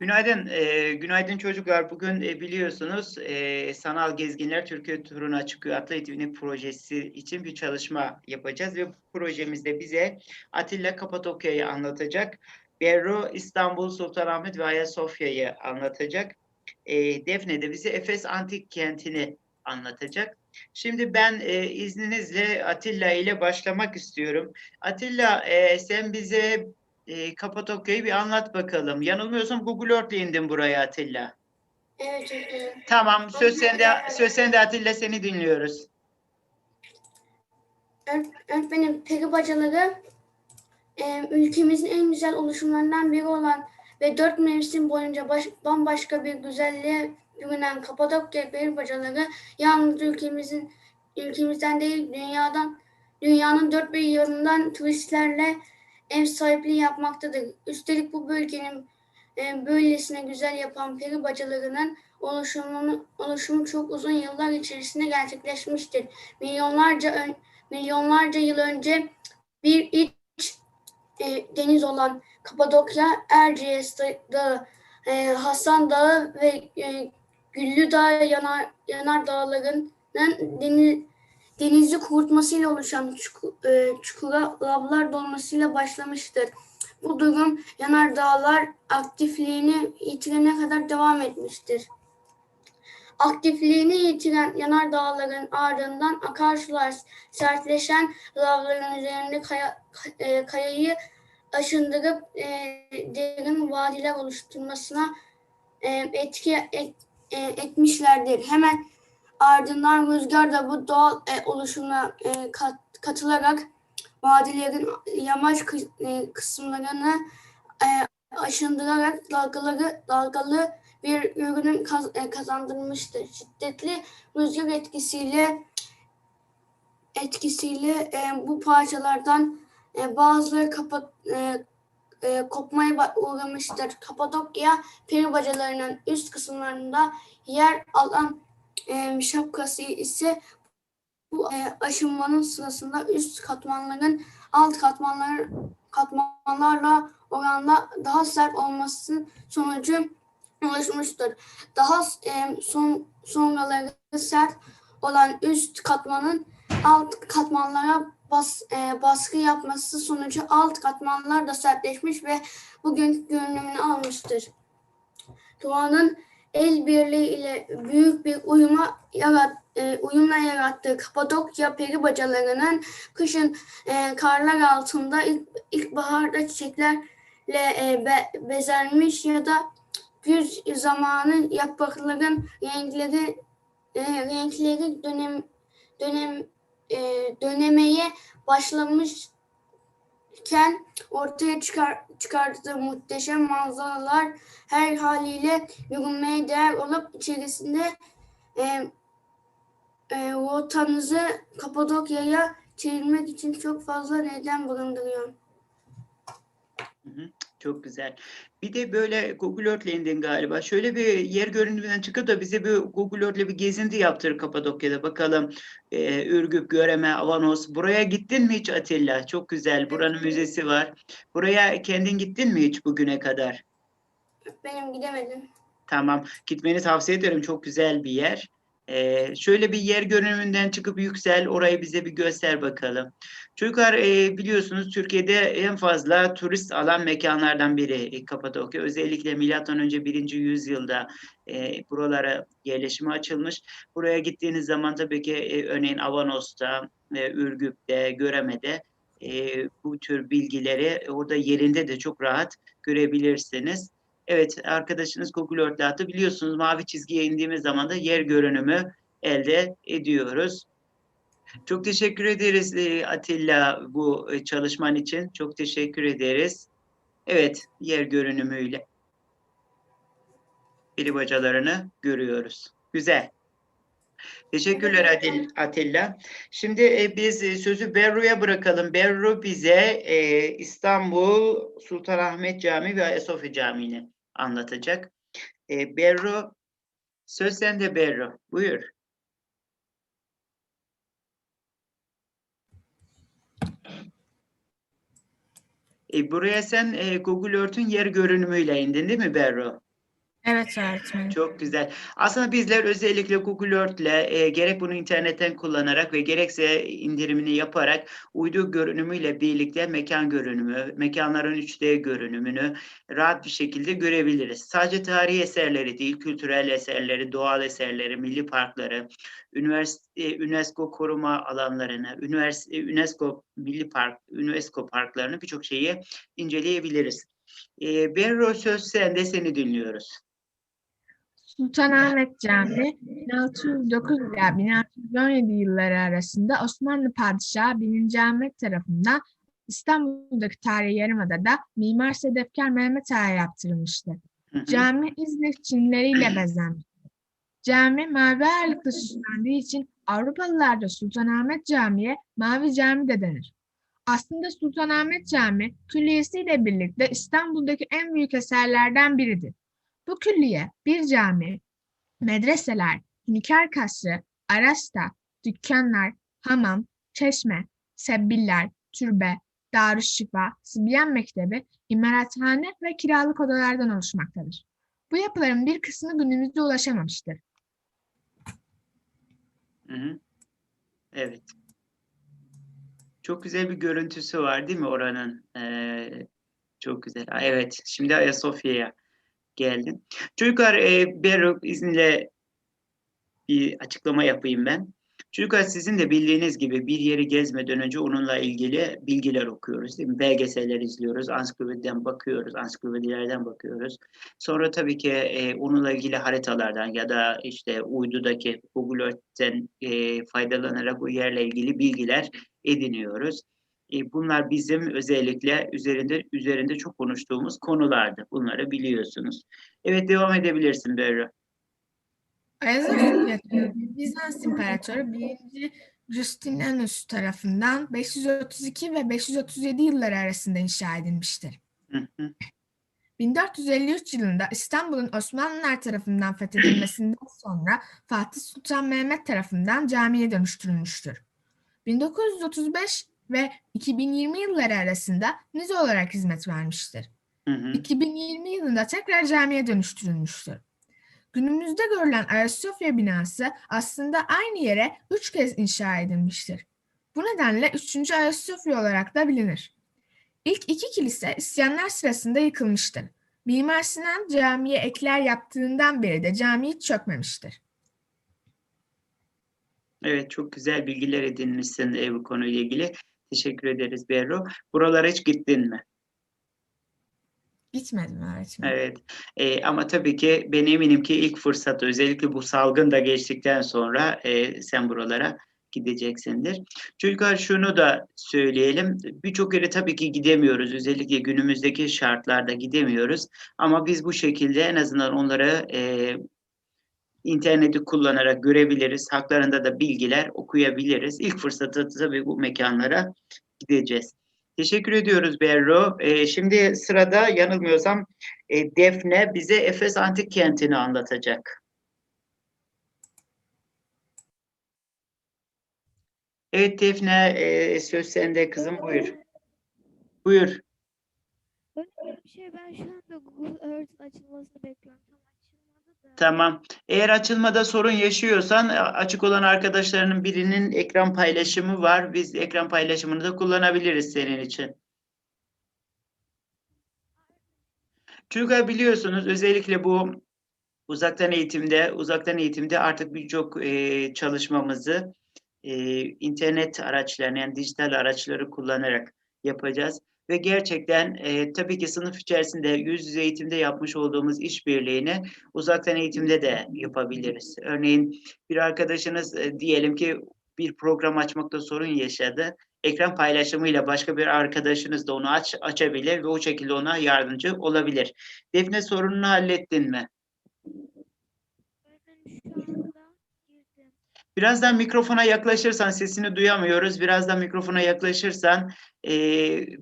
Günaydın, e, günaydın çocuklar. Bugün e, biliyorsunuz e, Sanal Gezginler Türkiye turuna çıkıyor adlı etkinlik projesi için bir çalışma yapacağız ve bu projemizde bize Atilla Kapadokya'yı anlatacak. Berro İstanbul, Sultanahmet ve Ayasofya'yı anlatacak. E, Defne de bize Efes Antik Kenti'ni anlatacak. Şimdi ben e, izninizle Atilla ile başlamak istiyorum. Atilla e, sen bize e, Kapadokya'yı bir anlat bakalım. Yanılmıyorsam Google Earth'le indin buraya Atilla. Evet öğretmenim. Tamam, söz sende, söz sende Atilla seni dinliyoruz. Öğret- Öğretmenim peri bacaları e, ülkemizin en güzel oluşumlarından biri olan ve dört mevsim boyunca baş- bambaşka bir güzelliğe bürünen Kapadokya peri bacaları yalnız ülkemizin ülkemizden değil dünyadan dünyanın dört bir yanından turistlerle ev sahipliği yapmaktadır. Üstelik bu bölgenin e, böylesine güzel yapan peri bacalarının oluşumunu, oluşumu çok uzun yıllar içerisinde gerçekleşmiştir. Milyonlarca ön- milyonlarca yıl önce bir iç e, deniz olan Kapadokya, Erciyes Dağı, e, Hasan Dağı ve e, Güllü Dağı yanar, yanar dağlarının deniz, denizi kurutmasıyla oluşan e, çukura lavlar dolmasıyla başlamıştır. Bu durum yanar dağlar aktifliğini yitirene kadar devam etmiştir. Aktifliğini yitiren yanar dağların ardından akarsular sertleşen lavların üzerinde kaya, e, kayayı aşındırıp e, derin vadiler oluşturmasına e, etki et- e, etmişlerdir. Hemen ardından rüzgar da bu doğal e, oluşuma e, kat- katılarak vadilerin yamaç kı- e, kısımlarını e, aşındırarak dalgaları dalgalı bir ürünün kaz- e, kazandırmıştır. Şiddetli rüzgar etkisiyle etkisiyle e, bu parçalardan e, bazıları kapa, e, e, kopmaya uğramıştır. Kapadokya peri bacalarının üst kısımlarında yer alan e, şapkası ise bu e, aşınmanın sırasında üst katmanların alt katmanlar katmanlarla oranla daha sert olması sonucu oluşmuştur. Daha e, son, sonraları sert olan üst katmanın alt katmanlara bas, e, baskı yapması sonucu alt katmanlar da sertleşmiş ve bugün görünümünü almıştır. Doğanın el birliği ile büyük bir uyuma yarat, e, uyumla yarattığı Kapadokya peri bacalarının kışın e, karlar altında ilk, ilkbaharda çiçeklerle e, be- bezenmiş ya da güz zamanı yaprakların renkleri e, renkleri dönem dönem e, dönemeye başlamışken ortaya çıkar, çıkardığı muhteşem manzaralar her haliyle görünmeye değer olup içerisinde e, e, rotanızı Kapadokya'ya çevirmek için çok fazla neden bulunduruyor. Hı hı, Çok güzel. Bir de böyle Google Earth'le indin galiba. Şöyle bir yer görünümünden çıkıp da bize bir Google Earth'le bir gezinti yaptır Kapadokya'da. Bakalım e, Ürgüp, Göreme, Avanos. Buraya gittin mi hiç Atilla? Çok güzel. Buranın müzesi var. Buraya kendin gittin mi hiç bugüne kadar? Benim gidemedim. Tamam. Gitmeni tavsiye ederim. Çok güzel bir yer. Ee, şöyle bir yer görünümünden çıkıp yüksel. Orayı bize bir göster bakalım. Çocuklar e, biliyorsunuz Türkiye'de en fazla turist alan mekanlardan biri e, Kapadokya. Özellikle milattan önce 1. yüzyılda e, buralara yerleşime açılmış. Buraya gittiğiniz zaman tabii ki e, örneğin Avanos'ta, e, Ürgüp'te, Göreme'de e, bu tür bilgileri orada yerinde de çok rahat görebilirsiniz. Evet, arkadaşınız Google Earth'le attı. Biliyorsunuz mavi çizgiye indiğimiz zaman da yer görünümü elde ediyoruz. Çok teşekkür ederiz e, Atilla bu e, çalışman için. Çok teşekkür ederiz. Evet, yer görünümüyle peri bacalarını görüyoruz. Güzel. Teşekkürler Atil- Atilla. Şimdi e, biz sözü Berru'ya bırakalım. Berru bize İstanbul Sultanahmet Camii ve Ayasofya Camii'ni anlatacak. E, Berru, söz sende Berru. Buyur. E, buraya sen e, Google Earth'ün yer görünümüyle indin değil mi Berru? Evet öğretmenim. Çok güzel. Aslında bizler özellikle Google Earth ile e, gerek bunu internetten kullanarak ve gerekse indirimini yaparak uydu görünümüyle birlikte mekan görünümü, mekanların 3D görünümünü rahat bir şekilde görebiliriz. Sadece tarihi eserleri değil, kültürel eserleri, doğal eserleri, milli parkları, üniversite, UNESCO koruma alanlarını, üniversite, UNESCO milli park, UNESCO parklarını birçok şeyi inceleyebiliriz. E, Berro söz sende seni dinliyoruz. Sultanahmet Camii 1609 ile 1617 yılları arasında Osmanlı Padişahı 1. Ahmet tarafından İstanbul'daki tarihi yarımadada Mimar Sedefkar Mehmet Ağa'ya hı. Cami İzmir çinleriyle bezenmiştir. Cami mavi ağırlıklı süslendiği için Avrupalılar da Sultanahmet Camii'ye Mavi Cami de denir. Aslında Sultanahmet Camii külliyesiyle birlikte İstanbul'daki en büyük eserlerden biridir. Bu külliye bir cami, medreseler, nikar kasrı, arasta, dükkanlar, hamam, çeşme, sebbiller, türbe, darüşşifa, Sibyan Mektebi, imarathane ve kiralık odalardan oluşmaktadır. Bu yapıların bir kısmı günümüzde ulaşamamıştır. Evet. Çok güzel bir görüntüsü var değil mi oranın? Ee, çok güzel. Evet. Şimdi Ayasofya'ya geldim. Çocuklar e, Beruk izninle bir açıklama yapayım ben. Çocuklar sizin de bildiğiniz gibi bir yeri gezmeden önce onunla ilgili bilgiler okuyoruz değil mi? Belgeseller izliyoruz, ansiklopediden bakıyoruz, ansiklopedilerden bakıyoruz. Sonra tabii ki e, onunla ilgili haritalardan ya da işte uydudaki Google Earth'ten e, faydalanarak o yerle ilgili bilgiler ediniyoruz. E, bunlar bizim özellikle üzerinde üzerinde çok konuştuğumuz konulardı. Bunları biliyorsunuz. Evet devam edebilirsin Berra. Ayasofya Camii, Bizans İmparatoru 1. Justinanus tarafından 532 ve 537 yılları arasında inşa edilmiştir. Hı hı. 1453 yılında İstanbul'un Osmanlılar tarafından fethedilmesinden sonra Fatih Sultan Mehmet tarafından camiye dönüştürülmüştür. 1935 ve 2020 yılları arasında müze olarak hizmet vermiştir. Hı hı. 2020 yılında tekrar camiye dönüştürülmüştür. Günümüzde görülen Ayasofya binası aslında aynı yere üç kez inşa edilmiştir. Bu nedenle 3. Ayasofya olarak da bilinir. İlk iki kilise isyanlar sırasında yıkılmıştır. Mimar Sinan camiye ekler yaptığından beri de cami hiç çökmemiştir. Evet çok güzel bilgiler edinmişsin e, bu konuyla ilgili. Teşekkür ederiz Berro. Buralara hiç gittin mi? Gitmedim öğretmenim. Evet. E, ama tabii ki ben eminim ki ilk fırsatta özellikle bu salgın da geçtikten sonra e, sen buralara gideceksindir. Çocuklar şunu da söyleyelim. Birçok yere tabii ki gidemiyoruz. Özellikle günümüzdeki şartlarda gidemiyoruz. Ama biz bu şekilde en azından onları e, interneti kullanarak görebiliriz. Haklarında da bilgiler okuyabiliriz. İlk fırsatta tabii bu mekanlara gideceğiz. Teşekkür ediyoruz Berro. Ee, şimdi sırada yanılmıyorsam e, Defne bize Efes Antik Kenti'ni anlatacak. Evet Defne e, söz sende kızım buyur. Buyur. Öyle bir şey ben şu anda Google Earth'ın açılmasını bekliyorum. Tamam. Eğer açılmada sorun yaşıyorsan a- açık olan arkadaşlarının birinin ekran paylaşımı var. Biz ekran paylaşımını da kullanabiliriz senin için. Çocuklar biliyorsunuz özellikle bu uzaktan eğitimde, uzaktan eğitimde artık birçok e, çalışmamızı e, internet araçlarını yani dijital araçları kullanarak yapacağız. Ve gerçekten e, tabii ki sınıf içerisinde yüz yüze eğitimde yapmış olduğumuz işbirliğini uzaktan eğitimde de yapabiliriz. Örneğin bir arkadaşınız e, diyelim ki bir program açmakta sorun yaşadı. Ekran paylaşımıyla başka bir arkadaşınız da onu aç, açabilir ve o şekilde ona yardımcı olabilir. Defne sorununu hallettin mi? Öğretmenim şu anda girdim. Birazdan mikrofona yaklaşırsan sesini duyamıyoruz. Birazdan mikrofona yaklaşırsan e,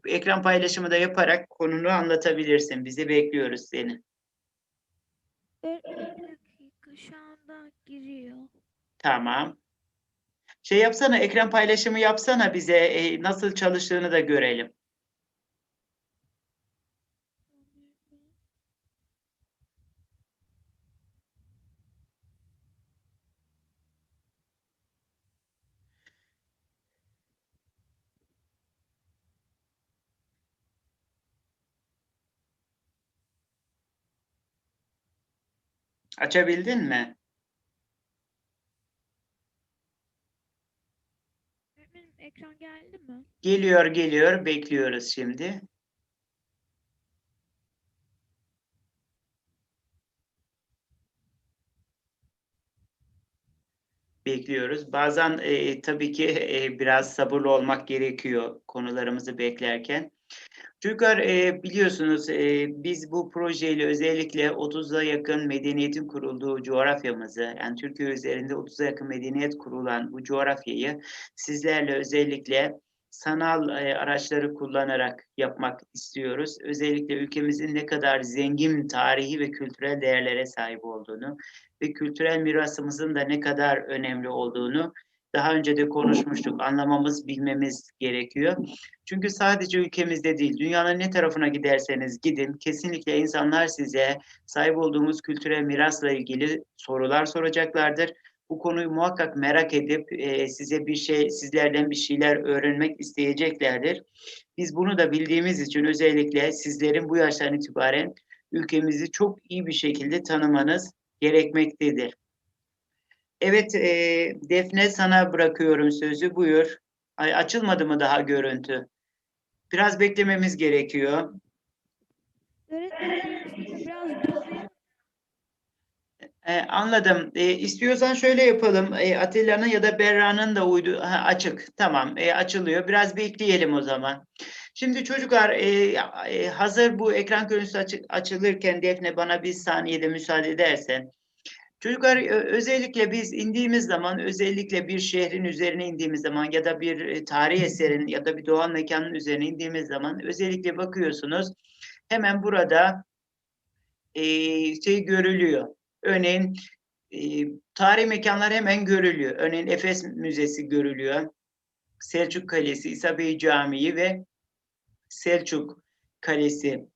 ekran paylaşımı da yaparak konunu anlatabilirsin. Bizi bekliyoruz seni. Dakika şu anda giriyor. Tamam. Şey yapsana, ekran paylaşımı yapsana bize e, nasıl çalıştığını da görelim. Açabildin mi? Öğretmenim ekran geldi mi? Geliyor, geliyor. Bekliyoruz şimdi. Bekliyoruz. Bazen e, tabii ki e, biraz sabırlı olmak gerekiyor konularımızı beklerken. Çocuklar e, biliyorsunuz e, biz bu projeyle özellikle 30'a yakın medeniyetin kurulduğu coğrafyamızı, yani Türkiye üzerinde 30'a yakın medeniyet kurulan bu coğrafyayı sizlerle özellikle sanal e, araçları kullanarak yapmak istiyoruz. Özellikle ülkemizin ne kadar zengin tarihi ve kültürel değerlere sahip olduğunu ve kültürel mirasımızın da ne kadar önemli olduğunu daha önce de konuşmuştuk. Anlamamız, bilmemiz gerekiyor. Çünkü sadece ülkemizde değil, dünyanın ne tarafına giderseniz gidin, kesinlikle insanlar size sahip olduğumuz kültürel mirasla ilgili sorular soracaklardır. Bu konuyu muhakkak merak edip e, size bir şey, sizlerden bir şeyler öğrenmek isteyeceklerdir. Biz bunu da bildiğimiz için özellikle sizlerin bu yaştan itibaren ülkemizi çok iyi bir şekilde tanımanız gerekmektedir. Evet, e, Defne sana bırakıyorum sözü. Buyur. Ay, açılmadı mı daha görüntü? Biraz beklememiz gerekiyor. Öğretmenim biraz dolayı E, anladım. E, istiyorsan şöyle yapalım. E, Atilla'nın ya da Berra'nın da uydu ha, açık. Tamam, e, açılıyor. Biraz bekleyelim o zaman. Şimdi çocuklar, e, e, hazır bu ekran görüntüsü açı- açılırken Defne bana bir saniyede müsaade edersen. Çocuklar özellikle biz indiğimiz zaman, özellikle bir şehrin üzerine indiğimiz zaman ya da bir e, tarihi eserin ya da bir doğal mekanın üzerine indiğimiz zaman özellikle bakıyorsunuz. Hemen burada e, şey görülüyor. Örneğin e, tarihi mekanlar hemen görülüyor. Örneğin Efes Müzesi görülüyor. Selçuk Kalesi, İsa Bey Camii ve Selçuk Kalesi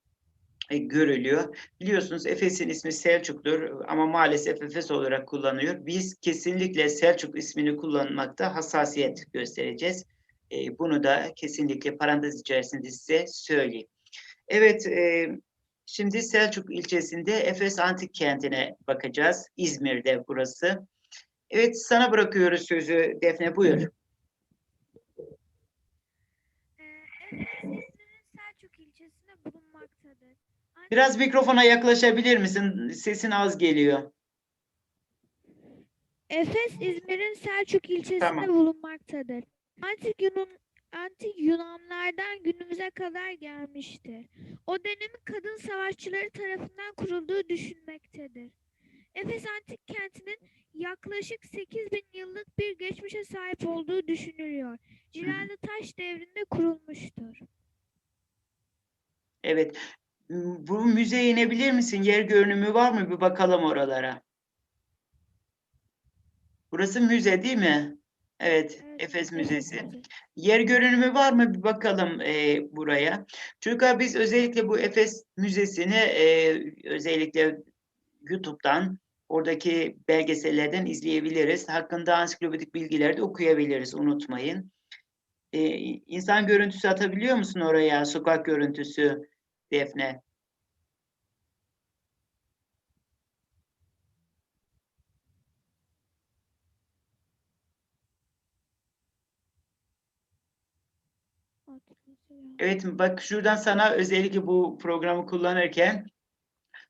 görülüyor. Biliyorsunuz Efes'in ismi Selçuk'tur ama maalesef Efes olarak kullanıyor. Biz kesinlikle Selçuk ismini kullanmakta hassasiyet göstereceğiz. E, bunu da kesinlikle parantez içerisinde size söyleyeyim. Evet, e, şimdi Selçuk ilçesinde Efes Antik Kenti'ne bakacağız. İzmir'de burası. Evet, sana bırakıyoruz sözü Defne, buyur. Ee, Efes İzmir'in Selçuk ilçesinde bulunmaktadır. Ancak Biraz mikrofona yaklaşabilir misin? Sesin az geliyor. Efes İzmir'in Selçuk ilçesinde Tamam. bulunmaktadır. Antik Yunan Antik Yunanlardan günümüze kadar gelmiştir. O dönemin kadın savaşçıları tarafından kurulduğu düşünmektedir. Efes Antik Kenti'nin yaklaşık 8000 yıllık bir geçmişe sahip olduğu düşünülüyor. Cilalı Taş devrinde kurulmuştur. Evet. Bu müzeye inebilir misin? Yer görünümü var mı? Bir bakalım oralara. Burası müze değil mi? Evet, Efes. Müzesi. Yer görünümü var mı? Bir bakalım e, buraya. Çocuklar biz özellikle bu Efes Müzesi'ni e, özellikle YouTube'dan oradaki belgesellerden izleyebiliriz. Hakkında ansiklopedik bilgileri de okuyabiliriz. Unutmayın. E, insan görüntüsü atabiliyor musun oraya? Sokak görüntüsü Defne. Evet bak şuradan sana özellikle bu programı kullanırken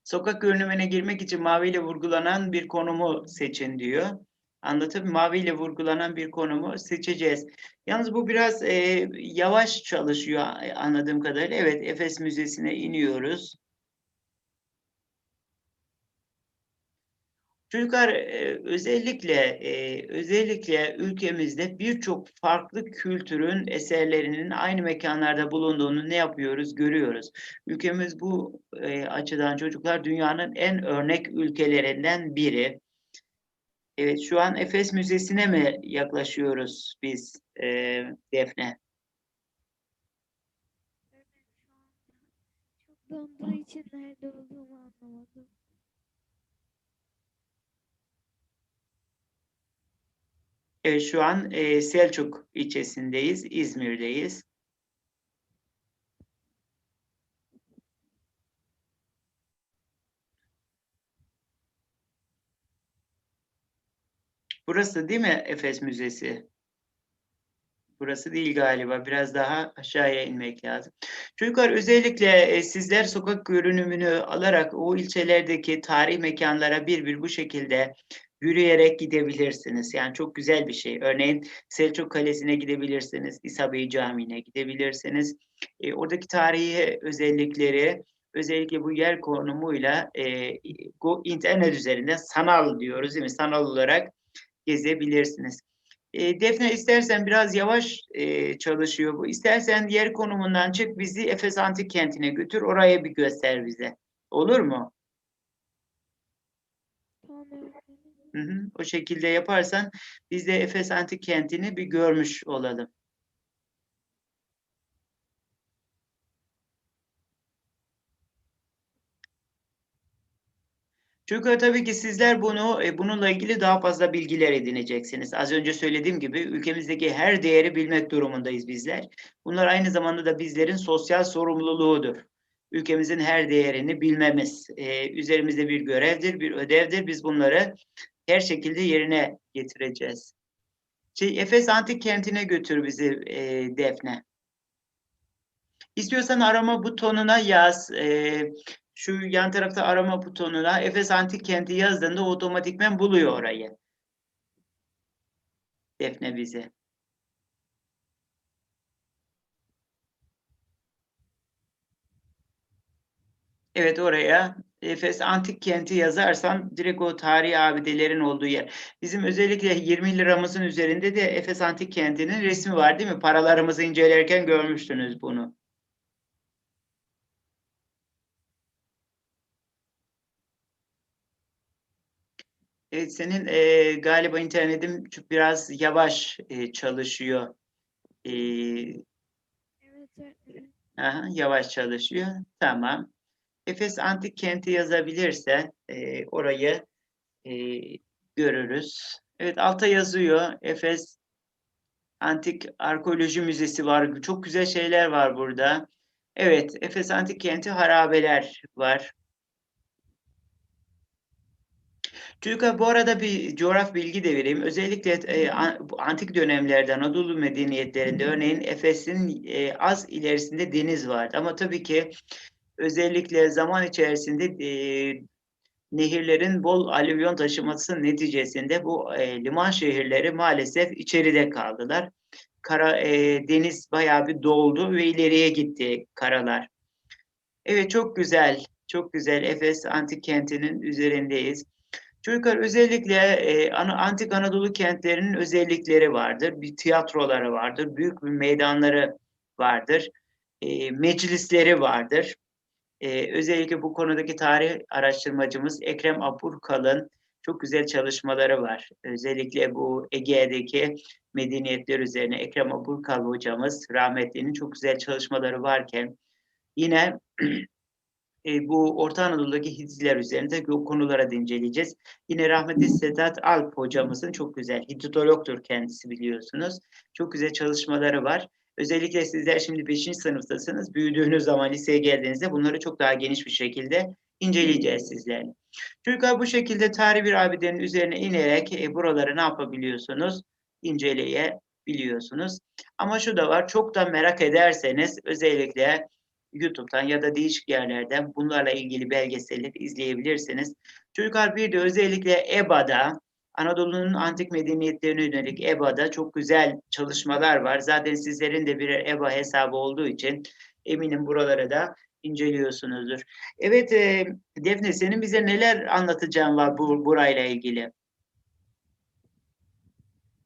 sokak görünümüne girmek için maviyle vurgulanan bir konumu seçin diyor. Anlatıp maviyle vurgulanan bir konumu seçeceğiz. Yalnız bu biraz e, yavaş çalışıyor a- anladığım kadarıyla. Evet Efes Müzesi'ne iniyoruz. Çocuklar e, özellikle e, özellikle ülkemizde birçok farklı kültürün eserlerinin aynı mekanlarda bulunduğunu ne yapıyoruz görüyoruz. Ülkemiz bu e, açıdan çocuklar dünyanın en örnek ülkelerinden biri. Evet şu an Efes Müzesi'ne mi yaklaşıyoruz biz e, Defne? Çok donduğu için nerede olduğumu anlamadım. Evet şu an e, Selçuk ilçesindeyiz, İzmir'deyiz. Burası değil mi Efes Müzesi? Burası değil galiba. Biraz daha aşağıya inmek lazım. Çocuklar özellikle e, sizler sokak görünümünü alarak o ilçelerdeki tarihi mekanlara bir bir bu şekilde yürüyerek gidebilirsiniz. Yani çok güzel bir şey. Örneğin Selçuk Kalesi'ne gidebilirsiniz. İsa Bey Camii'ne gidebilirsiniz. E, oradaki tarihi özellikleri özellikle bu yer konumuyla e, internet üzerinden sanal diyoruz değil mi? Sanal olarak gezebilirsiniz. E, Defne istersen biraz yavaş e, çalışıyor bu. İstersen yer konumundan çık bizi Efes Antik Kenti'ne götür. Oraya bir göster bize. Olur mu? Hı hı. O şekilde yaparsan biz de Efes Antik Kenti'ni bir görmüş olalım. Çünkü tabii ki sizler bunu e, bununla ilgili daha fazla bilgiler edineceksiniz. Az önce söylediğim gibi ülkemizdeki her değeri bilmek durumundayız bizler. Bunlar aynı zamanda da bizlerin sosyal sorumluluğudur. Ülkemizin her değerini bilmemiz e, üzerimizde bir görevdir, bir ödevdir. Biz bunları her şekilde yerine getireceğiz. Şey, Efes Antik Kenti'ne götür bizi e, Defne. İstiyorsan arama butonuna yaz. E, şu yan tarafta arama butonuna Efes Antik Kenti yazdığında otomatikmen buluyor orayı. Defne bizi. Evet oraya Efes Antik Kenti yazarsan direkt o tarihi abidelerin olduğu yer. Bizim özellikle 20 liramızın üzerinde de Efes Antik Kenti'nin resmi var değil mi? Paralarımızı incelerken görmüştünüz bunu. Evet senin e, galiba internetin biraz yavaş e, çalışıyor. E, Evet öğretmenim. aha, yavaş çalışıyor. Tamam. Efes Antik Kenti yazabilirse e, orayı e, görürüz. Evet alta yazıyor. Efes Antik Arkeoloji Müzesi var. Çok güzel şeyler var burada. Evet, Efes Antik Kenti harabeler var. Çocuklar bu arada bir coğraf bilgi de vereyim. Özellikle e, antik dönemlerde Anadolu medeniyetlerinde örneğin Efes'in e, az ilerisinde deniz vardı. Ama tabii ki özellikle zaman içerisinde e, nehirlerin bol alüvyon taşıması neticesinde bu e, liman şehirleri maalesef içeride kaldılar. Kara e, deniz bayağı bir doldu ve ileriye gitti karalar. Evet çok güzel, çok güzel. Efes antik kentinin üzerindeyiz. Çocuklar özellikle e, antik Anadolu kentlerinin özellikleri vardır. Bir tiyatroları vardır, büyük bir meydanları vardır, e, meclisleri vardır. E, özellikle bu konudaki tarih araştırmacımız Ekrem Apurkal'ın çok güzel çalışmaları var. Özellikle bu Ege'deki medeniyetler üzerine Ekrem Apurkal hocamız rahmetlinin çok güzel çalışmaları varken yine e, bu Orta Anadolu'daki Hititler üzerinde o konulara inceleyeceğiz. Yine rahmetli Sedat Alp hocamızın çok güzel, Hititologtur kendisi biliyorsunuz. Çok güzel çalışmaları var. Özellikle sizler şimdi 5. sınıftasınız. Büyüdüğünüz zaman liseye geldiğinizde bunları çok daha geniş bir şekilde inceleyeceğiz sizlerle. Çocuklar bu şekilde tarihi bir abidenin üzerine inerek e, buraları ne yapabiliyorsunuz? İnceleyebiliyorsunuz. Ama şu da var, çok da merak ederseniz özellikle YouTube'dan ya da değişik yerlerden bunlarla ilgili belgeselleri izleyebilirsiniz. Çocuklar bir de özellikle EBA'da Anadolu'nun antik medeniyetlerine yönelik EBA'da çok güzel çalışmalar var. Zaten sizlerin de birer EBA hesabı olduğu için eminim buraları da inceliyorsunuzdur. Evet e, Defne senin bize neler anlatacağın var bu burayla ilgili?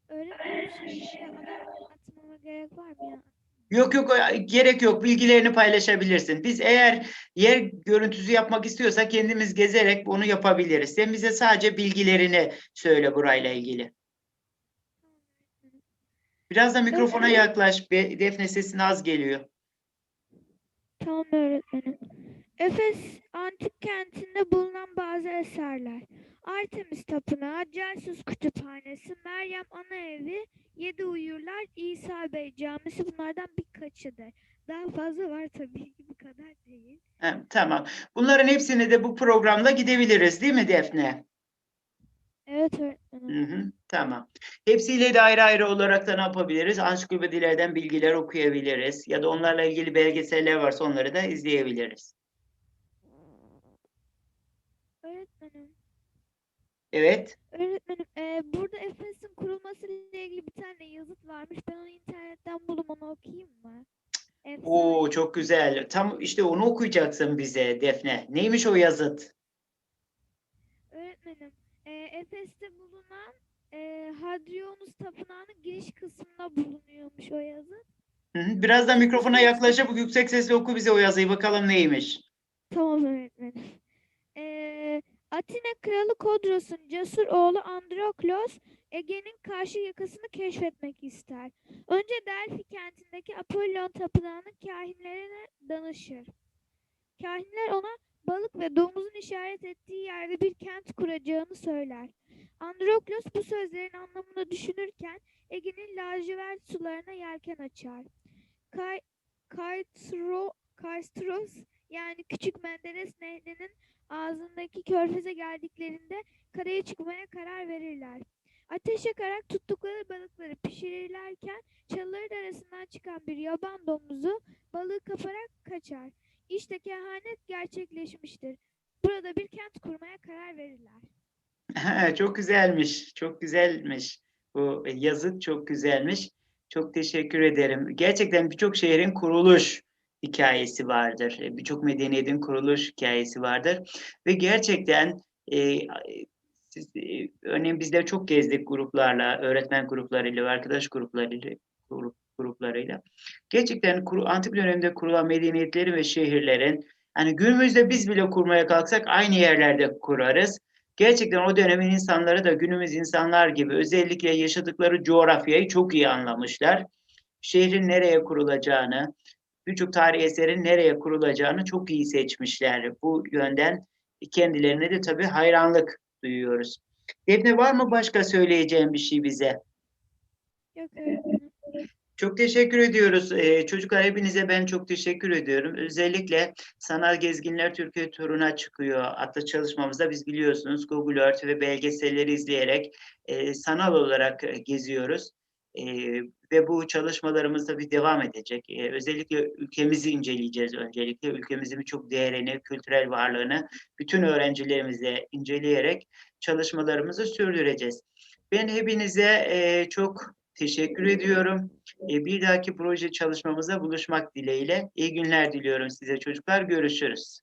Öğretmenim şimdi atmama gerek var mı? Yok yok gerek yok bilgilerini paylaşabilirsin. Biz eğer yer görüntüsü yapmak istiyorsak kendimiz gezerek bunu yapabiliriz. Sen bize sadece bilgilerini söyle burayla ilgili. Biraz da mikrofona yaklaş. Defne sesin az geliyor. Tamam öğretmenim. Efes antik kentinde bulunan bazı eserler. Artemis Tapınağı, Celsus Kütüphanesi, Meryem Anaevi, Yedi Uyurlar, İsa Bey Camisi bunlardan birkaçıdır. Daha fazla var tabii ki bu kadar değil. Ha, tamam. Bunların hepsini de bu programda gidebiliriz değil mi Defne? Evet öğretmenim. Hı hı, tamam. Hepsiyle de ayrı ayrı olarak da ne yapabiliriz? Ansiklopedilerden bilgiler okuyabiliriz. Ya da onlarla ilgili belgeseller varsa onları da izleyebiliriz. Öğretmenim. Evet. Öğretmenim, eee, burada Efes'in kurulması ile ilgili bir tane yazıt varmış. Ben onu internetten bulup onu okuyayım mı? Efsane. Oo çok güzel. Tam işte onu okuyacaksın bize Defne. Neymiş o yazıt? Öğretmenim, eee, Efes'te bulunan eee Hadrianus Tapınağı'nın giriş kısmında bulunuyormuş o yazı. Hı hı, Biraz da mikrofona yaklaşıp yüksek sesle oku bize o yazıyı bakalım neymiş. Tamam öğretmenim. Eee, Atina Kralı Kodros'un cesur oğlu Androklos, Ege'nin karşı yakasını keşfetmek ister. Önce Delphi kentindeki Apollon Tapınağı'nın kahinlerine danışır. Kahinler ona balık ve domuzun işaret ettiği yerde bir kent kuracağını söyler. Androklos bu sözlerin anlamını düşünürken Ege'nin lacivert sularına yelken açar. Kay, yani Küçük Menderes Nehri'nin ağzındaki körfeze geldiklerinde karaya çıkmaya karar verirler. Ateş yakarak tuttukları balıkları pişirirlerken çalıların arasından çıkan bir yaban domuzu balığı kaparak kaçar. İşte kehanet gerçekleşmiştir. Burada bir kent kurmaya karar verirler. Çok güzelmiş. Çok güzelmiş. Bu yazıt çok güzelmiş. Çok teşekkür ederim. Gerçekten birçok şehrin kuruluş hikayesi vardır. E, Birçok medeniyetin kuruluş hikayesi vardır. Ve gerçekten e, siz, e, örneğin bizler çok gezdik gruplarla, öğretmen gruplarıyla, arkadaş gruplarıyla, grup, gruplarıyla. Gerçekten kuru, antik dönemde kurulan medeniyetlerin ve şehirlerin hani günümüzde biz bile kurmaya kalksak aynı yerlerde kurarız. Gerçekten o dönemin insanları da günümüz insanlar gibi özellikle yaşadıkları coğrafyayı çok iyi anlamışlar. Şehrin nereye kurulacağını, birçok tarihi eserin nereye kurulacağını çok iyi seçmişler. Bu yönden kendilerine de tabii hayranlık duyuyoruz. Defne var mı başka söyleyeceğin bir şey bize? Yok. Çok teşekkür ediyoruz. Ee, çocuklar hepinize ben çok teşekkür ediyorum. Özellikle Sanal Gezginler Türkiye turuna çıkıyor. Adlı çalışmamızda biz biliyorsunuz Google Earth ve belgeselleri izleyerek e, sanal olarak e, geziyoruz. E, ve bu çalışmalarımız da bir devam edecek. E, özellikle ülkemizi inceleyeceğiz öncelikle. Ülkemizin birçok değerini, kültürel varlığını bütün öğrencilerimizle inceleyerek çalışmalarımızı sürdüreceğiz. Ben hepinize e, çok teşekkür ediyorum. E, bir dahaki proje çalışmamıza buluşmak dileğiyle. İyi günler diliyorum size çocuklar. Görüşürüz.